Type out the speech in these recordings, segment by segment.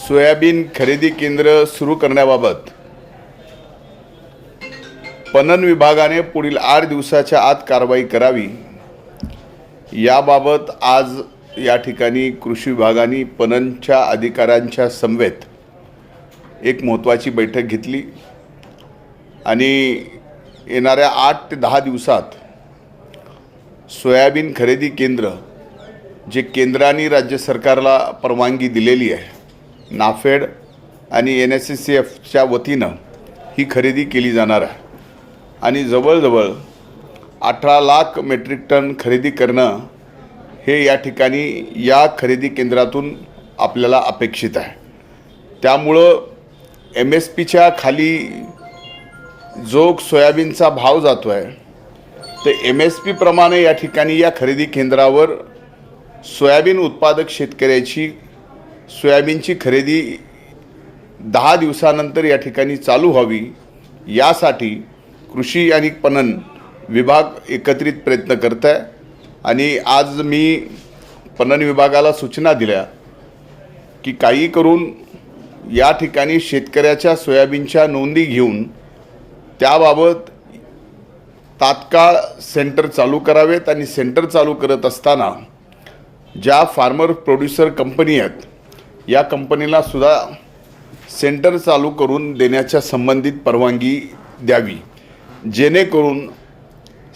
Soybean खरेदी केंद्र सुरू करण्याबाबत पणन विभागाने पुढील आठ दिवसाच्या आत कारवाई करावी. याबाबत आज या ठिकाणी कृषी विभागाने पणनच्या अधिकाऱ्यांच्या समवेत एक महत्त्वाची बैठक घेतली आणि येणाऱ्या आठ ते दहा दिवसात सोयाबीन खरेदी केंद्र जे केंद्राने राज्य सरकारला परवानगी दिलेली आहे नाफेड आणि एन एस एस सी एफच्या वतीनं ही खरेदी केली जाणार आहे. आणि जवळजवळ अठरा लाख मेट्रिक टन खरेदी करणं हे या ठिकाणी या खरेदी केंद्रातून आपल्याला अपेक्षित आहे. त्यामुळं एम एस पीच्या खाली जो सोयाबीनचा भाव जातो आहे ते एम एस पीप्रमाणे या ठिकाणी या खरेदी केंद्रावर सोयाबीन उत्पादक शेतकऱ्याची सोयाबीनची खरेदी दहा दिवसानंतर या ठिकाणी चालू व्हावी यासाठी कृषी आणि पणन विभाग एकत्रित प्रयत्न करत आहे आणि आज मी पणन विभागाला सूचना दिल्या की काही करून या ठिकाणी शेतकऱ्याच्या सोयाबीनच्या नोंदी घेऊन त्याबाबत तात्काळ सेंटर चालू करावेत. आणि सेंटर चालू करत असताना ज्या फार्मर प्रोड्युसर कंपनी आहेत या कंपनीला सुद्धा सेंटर चालू करून देण्याच्या संबंधित परवानगी द्यावी. जेणेकरून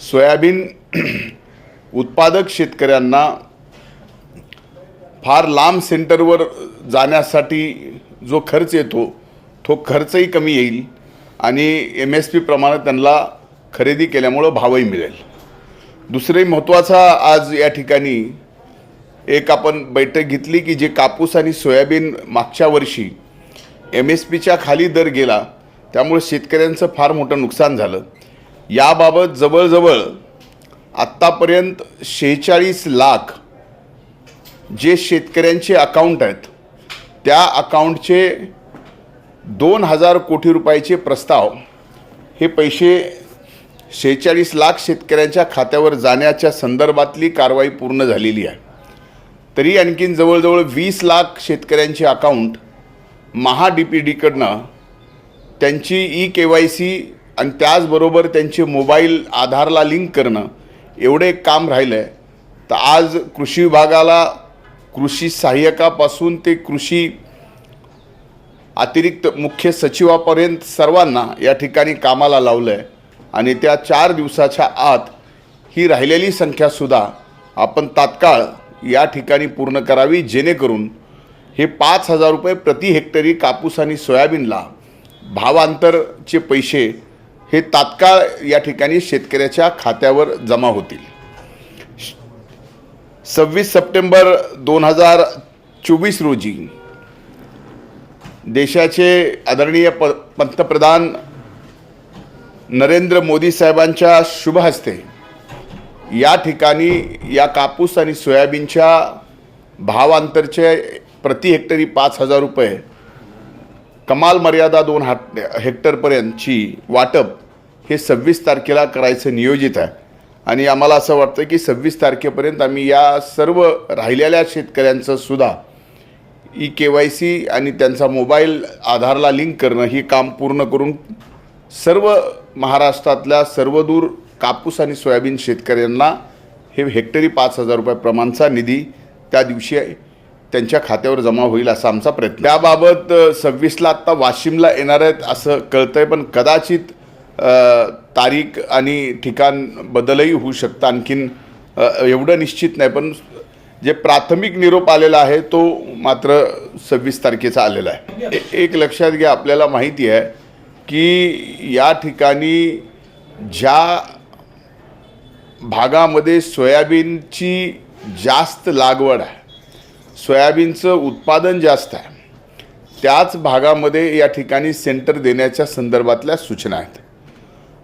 सोयाबीन उत्पादक शेतकऱ्यांना फार लांब सेंटरवर जाण्यासाठी जो खर्च येतो तो खर्चही कमी येईल आणि एम एस पी प्रमाणे त्यांना खरेदी केल्यामुळं भावही मिळेल. दुसरे महत्त्वाचा आज या ठिकाणी एक आपण बैठक घेतली की जे कापूस आणि सोयाबीन मागच्या वर्षी एम एस पीच्या खाली दर गेला त्यामुळे शेतकऱ्यांचं फार मोठं नुकसान झालं. याबाबत जवळजवळ आत्तापर्यंत शेहेचाळीस लाख जे शेतकऱ्यांचे अकाउंट आहेत त्या अकाउंटचे दोन हजार कोटी रुपयाचे प्रस्ताव हे पैसे शेहेचाळीस लाख शेतकऱ्यांच्या खात्यावर जाण्याच्या संदर्भातली कारवाई पूर्ण झालेली आहे. तरी आणखीन जवळजवळ वीस लाख शेतकऱ्यांचे अकाउंट महा डी पी डीकडनं त्यांची ई के वाय सी आणि त्याचबरोबर त्यांचे मोबाईल आधारला लिंक करणं एवढे काम राहिलं आहे तर आज कृषी विभागाला कृषी सहाय्यकापासून ते कृषी अतिरिक्त मुख्य सचिवापर्यंत सर्वांना या ठिकाणी कामाला लावलं आहे आणि त्या चार दिवसाच्या आत ही राहिलेली संख्यासुद्धा आपण तात्काळ या ठिकाणी पूर्ण करावी जेणेकरून हे पाच हजार रुपये प्रति हेक्टरी कापूस आणि सोयाबीनला भावांतरचे पैसे हे तात्काळ या ठिकाणी शेतकऱ्याच्या खात्यावर जमा होतील. सव्वीस सप्टेंबर दोन हजार चोवीस रोजी देशाचे आदरणीय प पंतप्रधान नरेंद्र मोदी साहेबांच्या शुभ हस्ते या ठिकाणी या कापूस आणि सोयाबीनच्या भावांतरचे प्रति हेक्टरी पाच हजार रुपये. कमाल मर्यादा दोन हाट हेक्टरपर्यंतची वाटप हे सव्वीस तारखेला करायचं नियोजित आहे. आणि आम्हाला असं वाटतं की सव्वीस तारखेपर्यंत आम्ही या सर्व राहिलेल्या शेतकऱ्यांचं सुद्धा ई के वाय सी आणि त्यांचा मोबाईल आधारला लिंक करणं ही काम पूर्ण करून सर्व महाराष्ट्रातल्या सर्वदूर कापूस आणि सोयाबीन शेतकऱ्यांना हे हेक्टरी पाच हजार रुपये प्रमाणचा निधी त्या दिवशी त्यांच्या खात्यावर जमा होईल असा आमचा प्रयत्न. त्याबाबत सव्वीसला आत्ता वाशिमला येणार आहेत असं कळतं आहे पण कदाचित तारीख आणि ठिकाण बदलही होऊ शकतं आणखीन एवढं निश्चित नाही पण जे प्राथमिक निरोप आलेला आहे तो मात्र सव्वीस तारखेचा आलेला आहे. एक लक्षात घ्या आपल्याला माहिती आहे की या ठिकाणी ज्या भागामध्ये सोयाबीनची जास्त लागवड आहे सोयाबीनचं उत्पादन जास्त आहे त्याच भागामध्ये या ठिकाणी सेंटर देण्याच्या संदर्भातल्या सूचना आहेत.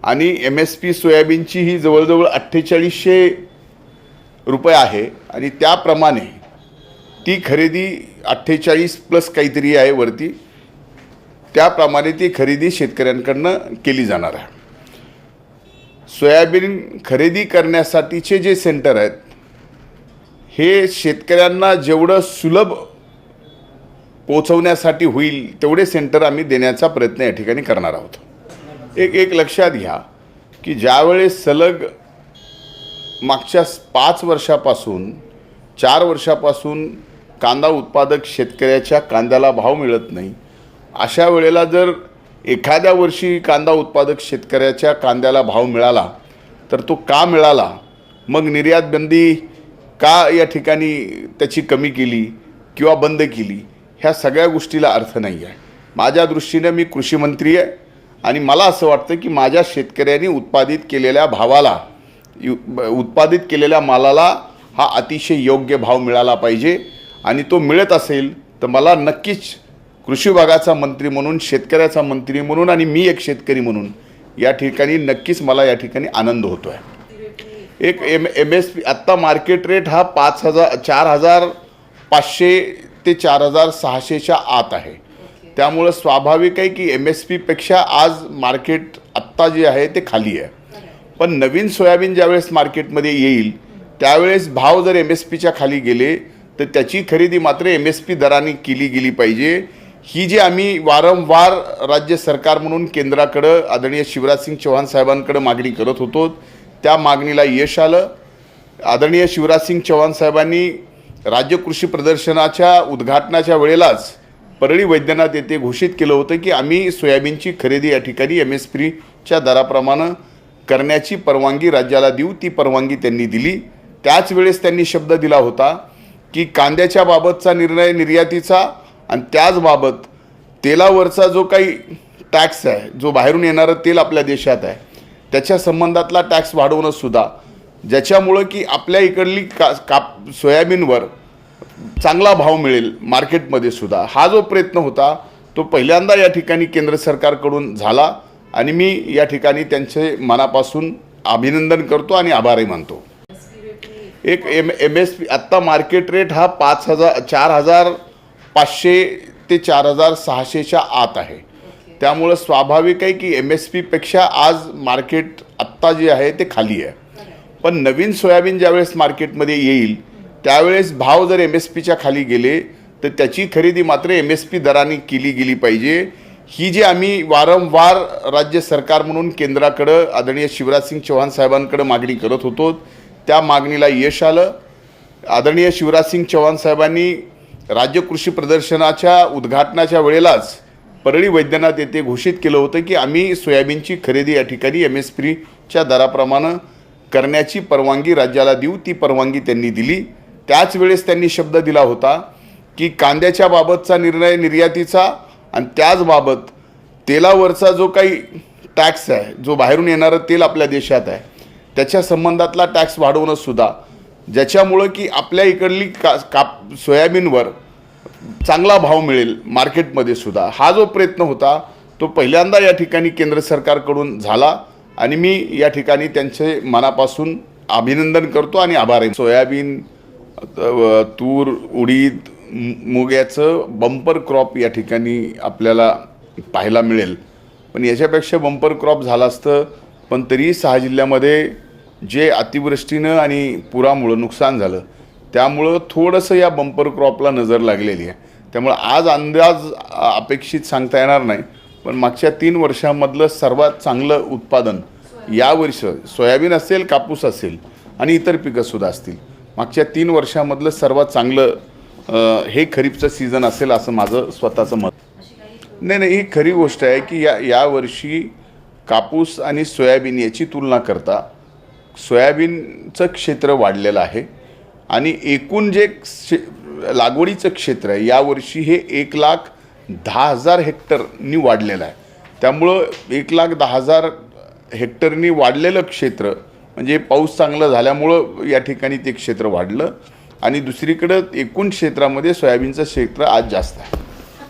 आणि एम एस पी सोयाबीनची ही जवळजवळ अठ्ठेचाळीसशे रुपये आहे आणि त्याप्रमाणे ती खरेदी अठ्ठेचाळीस प्लस काहीतरी आहे वरती. त्याप्रमाणे ती खरेदी शेतकऱ्यांकडनं केली जाणार आहे. सोयाबीन खरेदी करण्यासाठीचे जे सेंटर आहेत हे शेतकऱ्यांना जेवढं सुलभ पोचवण्यासाठी होईल तेवढे सेंटर आम्ही देण्याचा प्रयत्न या ठिकाणी करणार आहोत. एक एक लक्षात घ्या की ज्यावेळेस सलग मागच्या पाच वर्षापासून चार वर्षापासून कांदा उत्पादक शेतकऱ्याच्या कांद्याला भाव मिळत नाही अशा वेळेला जर एखाद्या वर्षी कांदा उत्पादक शेतकऱ्याच्या कांद्याला भाव मिळाला तर तो का मिळाला? मग निर्यात बंदी का या ठिकाणी त्याची कमी केली किंवा बंद केली? ह्या सगळ्या गोष्टीला अर्थ नाही आहे माझ्या दृष्टीने मी कृषीमंत्री आहे आणि मला असं वाटतं की माझ्या शेतकऱ्यांनी उत्पादित केलेल्या भावाला यु- उत्पादित केलेल्या मालाला हा अतिशय योग्य भाव मिळाला पाहिजे आणि तो मिळत असेल तर मला नक्कीच कृषी विभागाचा मंत्री म्हणून शेतकऱ्याचा मंत्री म्हणून आणि मी एक शेतकरी म्हणून या ठिकाणी नक्कीच मला या ठिकाणी आनंद होतो आहे एक एम एम एस पी आत्ता मार्केट रेट हा पाच हजार चार हजार पाचशे ते चार हजार सहाशेच्या आत आहे. त्यामुळं स्वाभाविक आहे की एम एस पीपेक्षा आज मार्केट आत्ता जे आहे ते खाली आहे. पण नवीन सोयाबीन ज्यावेळेस मार्केटमध्ये येईल त्यावेळेस भाव जर एम एस पीच्या खाली गेले तर त्याची खरेदी मात्र एम एस पी दराने केली गेली पाहिजे. ही जी आम्ही वारंवार राज्य सरकार म्हणून केंद्राकडं आदरणीय शिवराजसिंग चौहान साहेबांकडं मागणी करत होतो त्या मागणीला यश आलं. आदरणीय शिवराजसिंग चौहान साहेबांनी राज्य कृषी प्रदर्शनाच्या उद्घाटनाच्या वेळेलाच परळी वैद्यनाथ येथे घोषित केलं होतं की आम्ही सोयाबीनची खरेदी या ठिकाणी एम एस पीच्या दराप्रमाणे करण्याची परवानगी राज्याला देऊ ती परवानगी त्यांनी दिली. त्याच वेळेस त्यांनी शब्द दिला होता की कांद्याच्या बाबतचा निर्णय निर्यातीचा आणि त्याचबाबत तेलावरचा जो काही टॅक्स आहे जो बाहेरून येणारं तेल आपल्या देशात आहे त्याच्या संबंधातला टॅक्स वाढवणं सुद्धा ज्याच्यामुळं की आपल्या इकडली का काप सोयाबीनवर चांगला भाव मिळेल मार्केटमध्ये सुद्धा. हा जो प्रयत्न होता तो पहिल्यांदा या ठिकाणी केंद्र सरकारकडून झाला आणि मी या ठिकाणी त्यांचे मनापासून अभिनंदन करतो आणि आभारही मानतो. एक एम एम एस पी आत्ता मार्केट रेट हा पाच हजार चार हजार पाचशे ते चार हजार सहाशेच्या आत आहे. त्यामुळं स्वाभाविक आहे की एम एस पीपेक्षा आज मार्केट आत्ता जे आहे ते खाली आहे. पण नवीन सोयाबीन ज्यावेळेस मार्केटमध्ये येईल त्यावेळेस भाव जर एम एस पीच्या खाली गेले तर त्याची खरेदी मात्र एम एस पी दराने केली गेली पाहिजे. ही जी आम्ही वारंवार राज्य सरकार म्हणून केंद्राकडं आदरणीय शिवराजसिंग चौहान साहेबांकडं मागणी करत होतो त्या मागणीला यश आलं. आदरणीय शिवराजसिंग चौहान साहेबांनी राज्य कृषी प्रदर्शनाच्या उद्घाटनाच्या वेळेलाच परळी वैद्यनाथ येथे घोषित केलं होतं की आम्ही सोयाबीनची खरेदी या ठिकाणी एम एस पीच्या दराप्रमाणे करण्याची परवानगी राज्याला देऊ ती परवानगी त्यांनी दिली. त्याच वेळेस त्यांनी शब्द दिला होता की कांद्याच्या बाबतचा निर्णय निर्यातीचा आणि त्याचबाबत तेलावरचा जो काही टॅक्स आहे जो बाहेरून येणारं तेल आपल्या देशात आहे त्याच्या संबंधातला टॅक्स वाढवणं सुद्धा ज्याच्यामुळं की आपल्या इकडली का काप सोयाबीनवर चांगला भाव मिळेल मार्केटमध्ये सुद्धा. हा जो प्रयत्न होता तो पहिल्यांदा या ठिकाणी केंद्र सरकारकडून झाला आणि मी या ठिकाणी त्यांचे मनापासून अभिनंदन करतो आणि आभार आहे. सोयाबीन तूर उडीद मु- मुग्याचं बंपर क्रॉप या ठिकाणी आपल्याला पाहायला मिळेल. पण याच्यापेक्षा बंपर क्रॉप झालं असतं पण तरी सहा जिल्ह्यामध्ये जे अतिवृष्टीनं आणि पुरामुळं नुकसान झालं त्यामुळं थोडंसं या बंपर क्रॉपला नजर लागलेली आहे. त्यामुळं आज अंदाज अपेक्षित सांगता येणार नाही पण मागच्या तीन वर्षामधलं सर्वात चांगलं उत्पादन यावर्षी सोयाबीन असेल कापूस असेल आणि इतर पिकंसुद्धा असतील. मागच्या तीन वर्षामधलं सर्वात चांगलं हे खरीपचं सीझन असेल असं माझं स्वतःचं मत. नाही नाही ही खरी गोष्ट आहे की या यावर्षी कापूस आणि सोयाबीन याची तुलना करता सोयाबीनचं क्षेत्र वाढलेलं आहे आणि एकूण जे क्षे लागवडीचं क्षेत्र आहे यावर्षी हे एक लाख दहा हजार हेक्टरनी वाढलेलं आहे. त्यामुळं एक लाख दहा हजार हेक्टरनी वाढलेलं क्षेत्र म्हणजे पाऊस चांगला झाल्यामुळं या ठिकाणी ते क्षेत्र वाढलं आणि दुसरीकडं एकूण क्षेत्रामध्ये सोयाबीनचं क्षेत्र आज जास्त आहे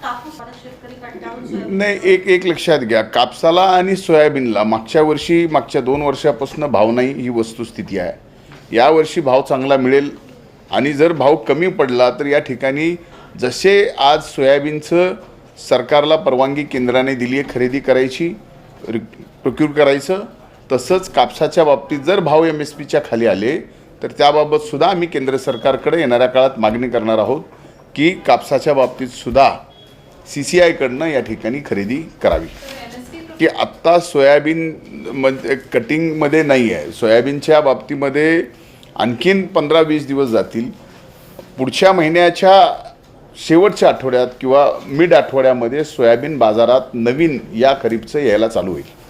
कापूस आता शेतकरी कंटाळून सोयाबीन नाही एक एक लक्षात घ्या. कापसाला आणि सोयाबीनला मागच्या वर्षी मागच्या दोन वर्षापासून भाव नाही ही वस्तुस्थिती आहे. यावर्षी भाव चांगला मिळेल आणि जर भाव कमी पडला तर या ठिकाणी जसे आज सोयाबीनचं सरकारला परवानगी केंद्राने दिली आहे खरेदी करायची प्रोक्यूर करायचं तसंच कापसाच्या बाबतीत जर भाव एम एस पीच्या खाली आले तर त्याबाबतसुद्धा आम्ही केंद्र सरकारकडे येणाऱ्या काळात मागणी करणार आहोत की कापसाच्या बाबतीत सुद्धा सी सी आयकडनं या ठिकाणी खरेदी करावी. की आत्ता सोयाबीन मध्ये कटिंगमध्ये नाही आहे. सोयाबीनच्या बाबतीमध्ये आणखीन पंधरा वीस दिवस जातील. पुढच्या महिन्याच्या शेवटच्या आठवड्यात किंवा मिड आठवड्यामध्ये सोयाबीन बाजारात नवीन या खरीपचं यायला चालू होईल.